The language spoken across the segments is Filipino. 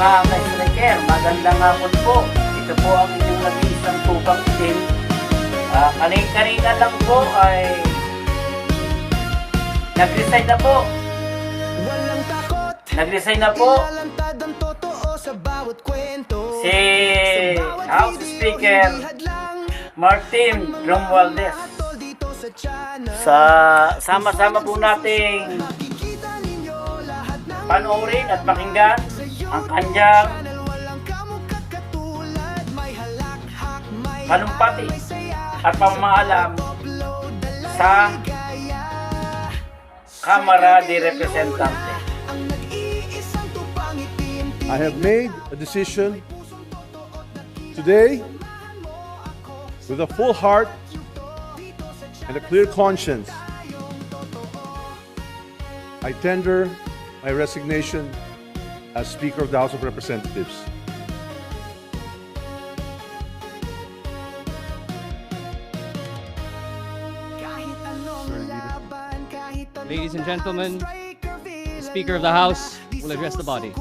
mga ka-striker, magandang hapon po. Ito po ang inyong nag-iisang tubang itim. Ah, kaning-kanina lang po ay nag-resign na po. Nag-resign na po si House Speaker Martin Romualdez. Sa sama-sama po nating panoorin at pakinggan ang kanyang saya at na sa Kamara de Representante. I have made a decision today with a full heart and a clear conscience. I tender my resignation as Speaker of the House of Representatives. Ladies and gentlemen, the Speaker of the House will address the body.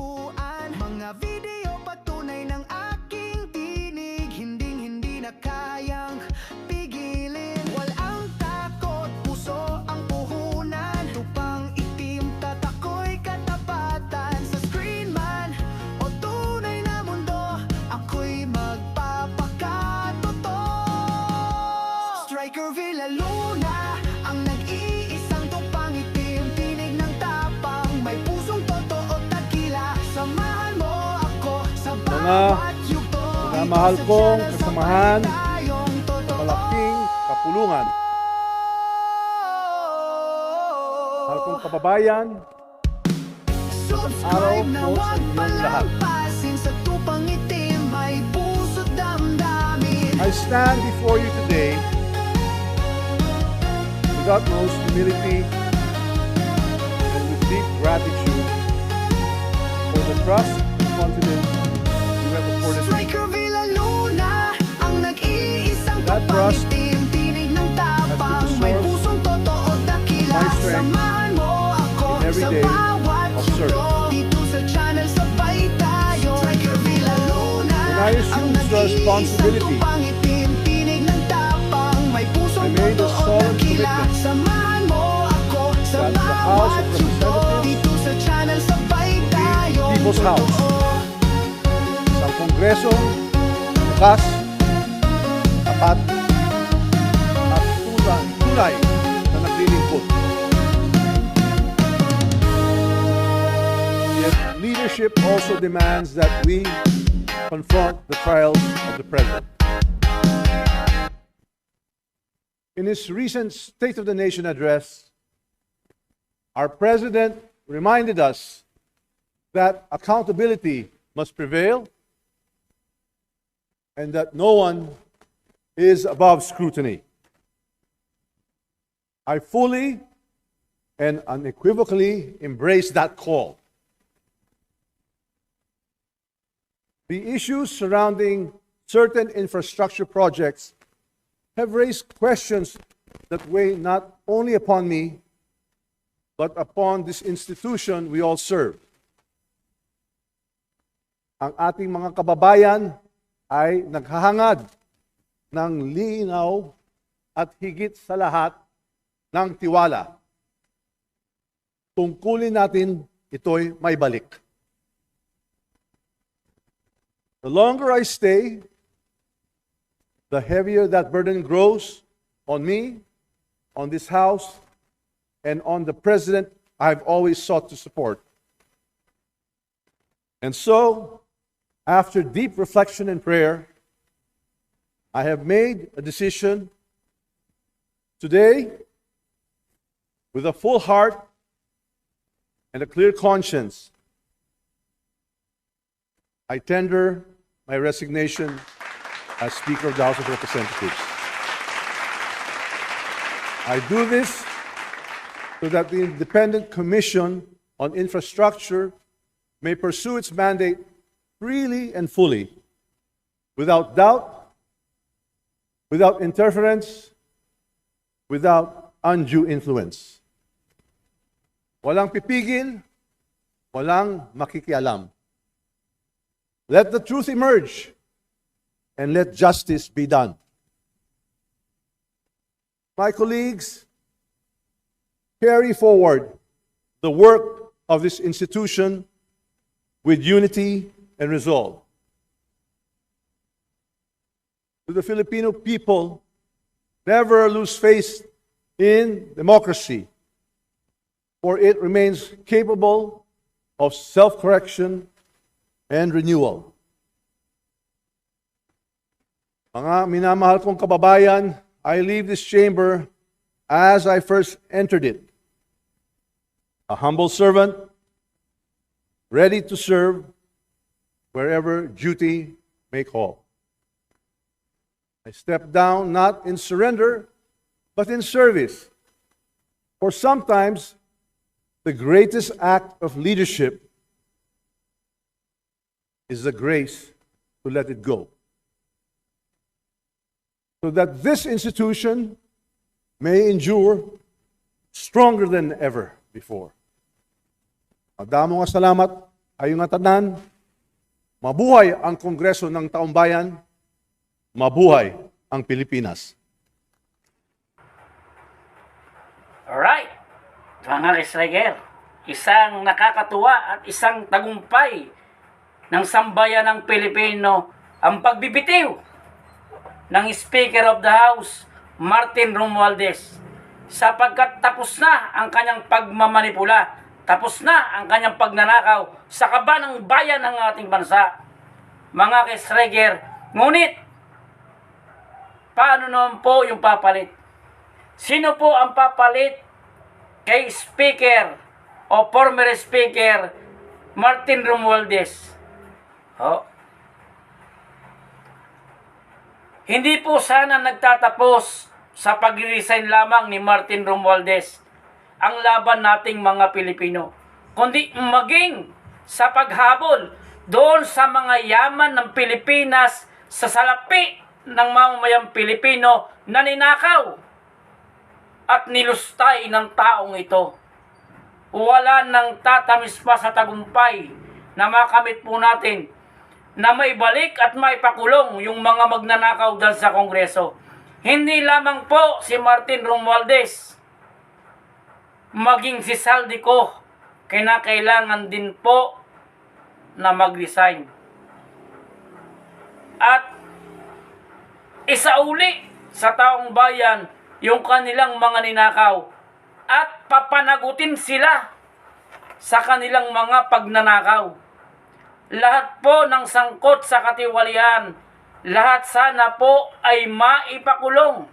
Mga mahal sa kong kasamahan, totoo. Malaking kapulungan. Mahal kong kababayan, araw po sa inyong lahat. Sa I stand before you today with utmost humility and with deep gratitude for the trust and confidence been the May pusong totoo dakila. Samahan mo ako sa bawat yugto. Dito sa channel sabay tayo. Striker Villaluna When I assumed the responsibility, nag-iisang tupang itim. Tinig ng tapang. May pusong totoo dakila. commitment. Samahan mo ako sa bawat yugto. Dito sa channel sabay tayo. People's House. sa Kongreso, bukas, at tunay na naglilingkod. Yet leadership also demands that we confront the trials of the present. In his recent State of the Nation address, our president reminded us that accountability must prevail and that no one is above scrutiny. I fully and unequivocally embrace that call. The issues surrounding certain infrastructure projects have raised questions that weigh not only upon me, but upon this institution we all serve. Ang ating mga kababayan ay naghahangad ng linaw at higit sa lahat ng tiwala. Tungkulin natin ito'y may balik. The longer I stay, the heavier that burden grows on me, on this house, and on the president I've always sought to support. And so, after deep reflection and prayer, I have made a decision today with a full heart and a clear conscience. I tender my resignation as Speaker of the House of Representatives. I do this so that the Independent Commission on Infrastructure may pursue its mandate freely and fully, without doubt, without interference, without undue influence. Walang pipigil, walang makikialam. Let the truth emerge and let justice be done. My colleagues, carry forward the work of this institution with unity and resolve. To the Filipino people, never lose faith in democracy, for it remains capable of self correction and renewal. Mga minamahal kong kababayan, I leave this chamber as I first entered it. A humble servant, ready to serve wherever duty may call. I step down not in surrender, but in service. For sometimes the greatest act of leadership is the grace to let it go. So that this institution may endure stronger than ever before. Magdamo nga salamat, ayo nga mabuhay ang Kongreso ng Taumbayan, mabuhay ang Pilipinas. Alright, mga Kisreger, isang nakakatuwa at isang tagumpay ng sambayan ng Pilipino ang pagbibitiw ng Speaker of the House, Martin Romualdez, sapagkat tapos na ang kanyang pagmamanipula, tapos na ang kanyang pagnanakaw sa kaba ng bayan ng ating bansa. Mga Kisreger, ngunit, paano naman po yung papalit? Sino po ang papalit kay Speaker o former Speaker Martin Romualdez? Oh. Hindi po sana nagtatapos sa pag-resign lamang ni Martin Romualdez ang laban nating mga Pilipino, kundi maging sa paghabol doon sa mga yaman ng Pilipinas sa salapi ng mamamayang Pilipino na ninakaw at nilustay ng taong ito. Wala nang tatamis pa sa tagumpay na makamit po natin na maibalik at maipakulong yung mga magnanakaw dyan sa Kongreso. Hindi lamang po si Martin Romualdez, maging si Saldico, kinakailangan din po na mag-resign. At isauli sa taong bayan yung kanilang mga ninakaw at papanagutin sila sa kanilang mga pagnanakaw. Lahat po ng sangkot sa katiwalian, lahat sana po ay maipakulong.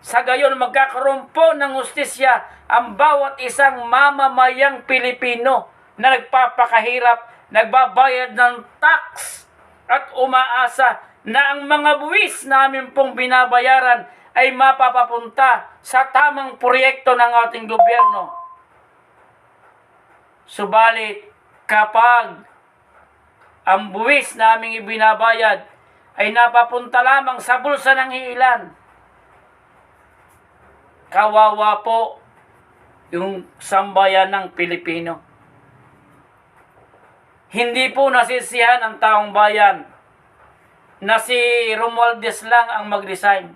Sa gayon magkakaroon po ng hustisya ang bawat isang mamamayang Pilipino na nagpapakahirap, nagbabayad ng tax at umaasa na ang mga buwis namin pong binabayaran ay mapapapunta sa tamang proyekto ng ating gobyerno. Subalit, kapag ang buwis naming ibinabayad ay napapunta lamang sa bulsa ng ilan, kawawa po yung sambayan ng Pilipino. Hindi po nasisihan ang taong bayan na si Romualdez lang ang mag-resign.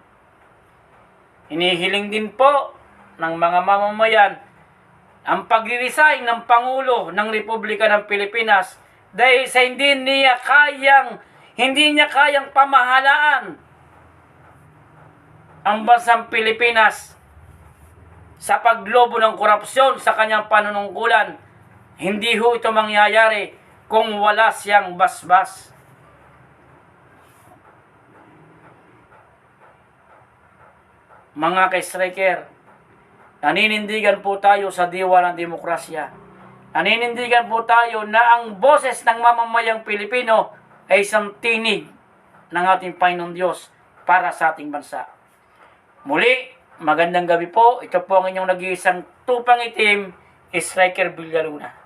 Hinihiling din po ng mga mamamayan ang pag-resign ng Pangulo ng Republika ng Pilipinas dahil sa hindi niya kayang hindi niya kayang pamahalaan ang bansang Pilipinas sa paglobo ng korupsyon sa kanyang panunungkulan. Hindi ho ito mangyayari kung wala siyang basbas. Mga ka-striker, naninindigan po tayo sa diwa ng demokrasya. Naninindigan po tayo na ang boses ng mamamayang Pilipino ay isang tinig ng ating Panginoon Diyos para sa ating bansa. Muli, magandang gabi po. Ito po ang inyong nag-iisang tupang itim, Striker Villaluna.